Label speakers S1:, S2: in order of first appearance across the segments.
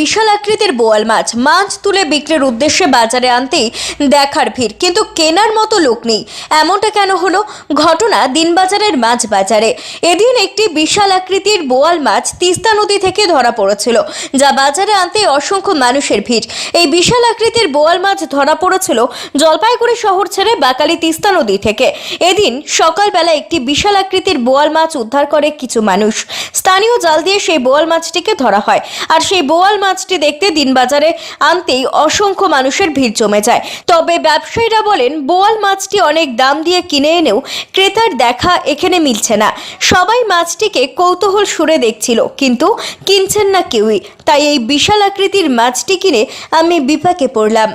S1: বিশাল আকৃতির বোয়াল মাছ। মাছ তুলে বিক্রির উদ্দেশ্যে বাজারে আনতেই দেখার ভিড়। কিন্তু কেনার মতো লোক নেই। এমনটা কেন হলো? ঘটনা দিনবাজারের মাছ বাজারে। এদিন একটি বিশাল আকৃতির বোয়াল মাছ তিস্তা নদী থেকে ধরা পড়েছিল, যা বাজারে আনতে অসংখ্য মানুষের ভিড়। এই বিশাল আকৃতির বোয়াল মাছ ধরা পড়েছিল জলপাইগুড়ি শহর ছেড়ে বাকালি তিস্তা নদী থেকে। এদিন সকালবেলা একটি বিশাল আকৃতির বোয়াল মাছ উদ্ধার করে কিছু মানুষ। স্থানীয় জাল দিয়ে সেই বোয়াল মাছটিকে ধরা হয়। আর সেই বোয়াল মাছটি দেখতে দিনবাজারে আনতেই অসংখ্য মানুষের ভিড় জমে যায়। তবে ব্যবসায়ীরা বলেন বোয়াল মাছটি অনেক দাম দিয়ে কিনে এনেও ক্রেতার দেখা এখানে মিলছে না। সবাই মাছটিকে কৌতূহল সুরে দেখছিল কিন্তু কিনছেন না কেউই। তাই এই বিশাল আকৃতির মাছটি কিনে আমি বিপাকে পড়লাম।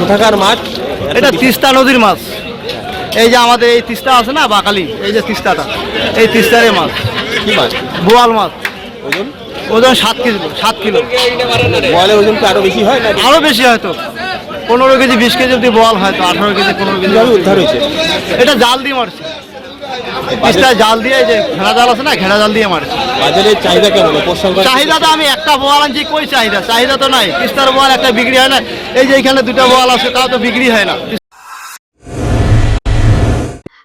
S2: কোথাকার মাছ?
S3: এটা তিস্তা নদীর মাছ। এই যে আমাদের এই তিস্তা আছে না বাকালি এই যে তিস্তাটা এই তিস্তারে মাছ।
S2: কি মাছ?
S3: বোয়াল মাছ।
S2: ওজন?
S3: ওজন সাত কিলো সাত কিলো।
S2: বয়েলের ওজন তো আরও বেশি হয় না
S3: বেশি হয়তো পনেরো কেজি বিশ কেজি অব্দি হয়তো আঠারো কেজি পনেরো কেজি।
S2: উদ্ধার হয়েছে?
S3: এটা জাল দিয়ে মারছে। তিস্তা জাল দিয়ে যে ঘেরা জাল আছে না ঘেরা জাল দিয়ে মারছে।
S2: বাজারের চাহিদা কেমন?
S3: চাহিদা তো আমি একটা বোয়াল আনছি কই চাহিদা? চাহিদা তো নাই। তিস্তার বোয়াল একটা বিক্রি হয় না। এই যে এখানে দুটো বোয়াল আছে তাও তো বিক্রি হয় না।